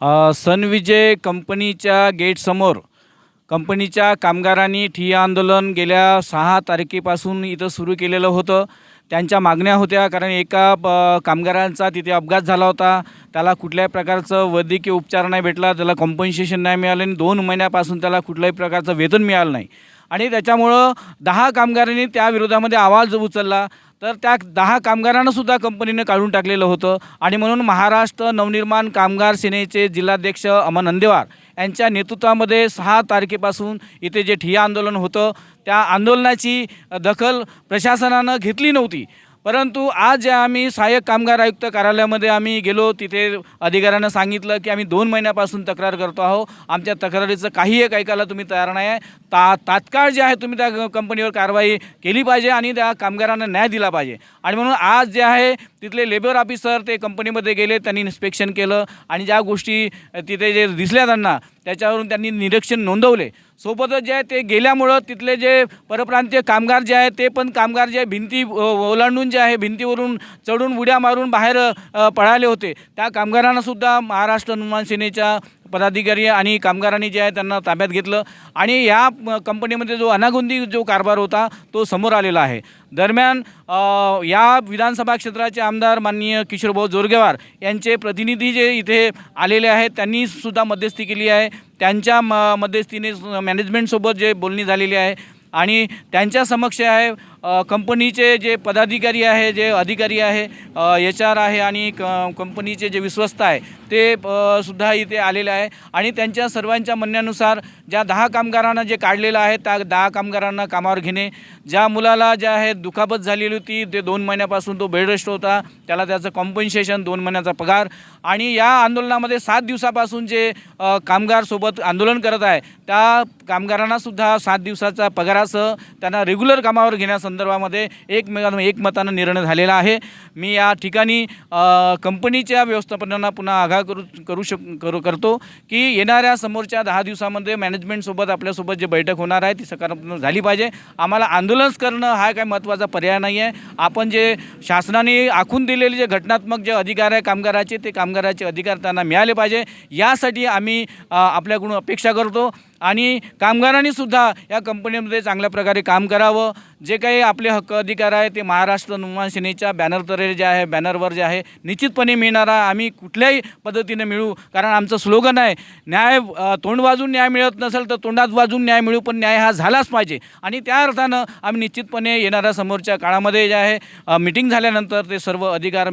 सनविजय कंपनीच्या गेटसमोर कंपनीच्या कामगारांनी ठिय्या आंदोलन गेल्या सहा तारखेपासून इथं सुरू केलेलं होतं. त्यांच्या मागण्या होत्या कारण एका ब कामगारांचा तिथे अपघात झाला होता. त्याला कुठल्याही प्रकारचं वैद्यकीय उपचार नाही भेटला. त्याला कॉम्पन्सेशन नाही मिळालं आणि दोन महिन्यापासून त्याला कुठल्याही प्रकारचं वेतन मिळालं नाही. आणि त्याच्यामुळं दहा कामगारांनी त्या विरोधामध्ये आवाज उचलला. तर त्या दहा कामगारांनासुद्धा कंपनीनं काढून टाकलेलं होतं. आणि म्हणून महाराष्ट्र नवनिर्माण कामगार सेनेचे जिल्हाध्यक्ष अमन अंदेवार यांच्या नेतृत्वामध्ये सहा तारखेपासून इथे जे ठिय्या आंदोलन होतं त्या आंदोलनाची दखल प्रशासनानं घेतली नव्हती. परंतु आज जे आम्ही सहाय्यक कामगार आयुक्त कार्यालयामध्ये आम्ही गेलो तिथे अधिकाऱ्यांना सांगितलं की आम्ही दोन महिन्यापासून तक्रार करतो आहो आमच्या तक्रारीचं काही एक ऐकायला तुम्ही तयार नाही आहे. ता तात्काळ जे आहे तुम्ही त्या कंपनीवर कारवाई केली पाहिजे आणि त्या कामगारांना न्याय दिला पाहिजे. आणि म्हणून आज जे आहे तिथले लेबर ऑफिसर ते कंपनीमध्ये गेले त्यांनी इन्स्पेक्शन केलं आणि ज्या गोष्टी तिथे जे दिसल्या त्यांना त्याच्यावरून त्यांनी निरीक्षण नोंदवले. सोबतच जे आहे ते गेल्यामुळं तिथले जे परप्रांतीय कामगार जे आहे ते पण कामगार जे भिंती ओलांडून जे आहे भिंतीवरून चढून उड्या मारून बाहेर पळाले होते. त्या कामगारांनासुद्धा महाराष्ट्र हनुमान सेनेच्या पदाधिकारी आणि कामगारांनी जे आहे त्यांना ताब्यात घेतलं. आणि या कंपनीमध्ये जो अनागोंदी जो कारभार होता तो समोर आलेला आहे. दरम्यान या विधानसभा क्षेत्राचे आमदार माननीय किशोरभाऊ जोरगेवार यांचे प्रतिनिधी जे इथे आलेले आहेत त्यांनी सुद्धा मध्यस्थी केली आहे. त्यांच्या म मध्यस्थीने मॅनेजमेंटसोबत जे बोलणी झालेली आहे. आणि त्यांच्या समक्ष आहे कंपनीचे जे पदाधिकारी आहे जे अधिकारी आहे एच आर आहे आणि क कंपनीचे जे विश्वस्त आहे ते सुद्धा इथे आलेले आहे. आणि त्यांच्या सर्वांच्या म्हणण्यानुसार ज्या दहा कामगारांना जे काढलेलं आहे त्या दहा कामगारांना कामावर घेणे ज्या मुलाला ज्या आहे दुखापत झालेली होती ते दोन महिन्यापासून तो बेडरेस्ट होता त्याला त्याचं कॉम्पन्सेशन दोन महिन्याचा पगार. आणि या आंदोलनामध्ये सात दिवसापासून जे कामगारसोबत आंदोलन करत आहे त्या कामगारांनासुद्धा सात दिवसाचा पगारासह त्यांना रेग्युलर कामावर घेण्यास घेण्यासंदर्भामध्ये एक एकमतानं निर्णय झालेला आहे. मी या ठिकाणी कंपनीच्या व्यवस्थापनांना पुन्हा आघा करू करू शक करू करतो की येणाऱ्या समोरच्या दहा दिवसामध्ये मॅनेजमेंटसोबत आपल्यासोबत जे बैठक होणार आहे ती सकारात्मक झाली पाहिजे. आम्हाला आंदोलनच करणं हा काय महत्त्वाचा पर्याय नाही आहे आपण जे शासनाने आखून दिलेले जे घटनात्मक जे अधिकार आहे कामगाराचे ते कामगाराचे अधिकार त्यांना मिळाले पाहिजे. यासाठी आम्ही आपल्याकडून अपेक्षा करतो आणि कामगारांनी सुद्धा या कंपनीमध्ये चांगल्या प्रकारे काम करावं. जे काही आपले हक्क अधिकार आहे ते महाराष्ट्र निर्माण सेनेच्या बॅनरतरे जे आहे बॅनरवर जे आहे निश्चितपणे मिळणार आहे. आम्ही कुठल्याही पद्धतीने मिळू कारण आमचं स्लोगन आहे न्याय तोंड वाजून न्याय मिळत नसेल तर तोंडात वाजून न्याय मिळू पण न्याय हा झालाच पाहिजे. आणि त्या अर्थानं आम्ही निश्चितपणे येणाऱ्या समोरच्या काळामध्ये जे आहे मिटिंग झाल्यानंतर ते सर्व अधिकार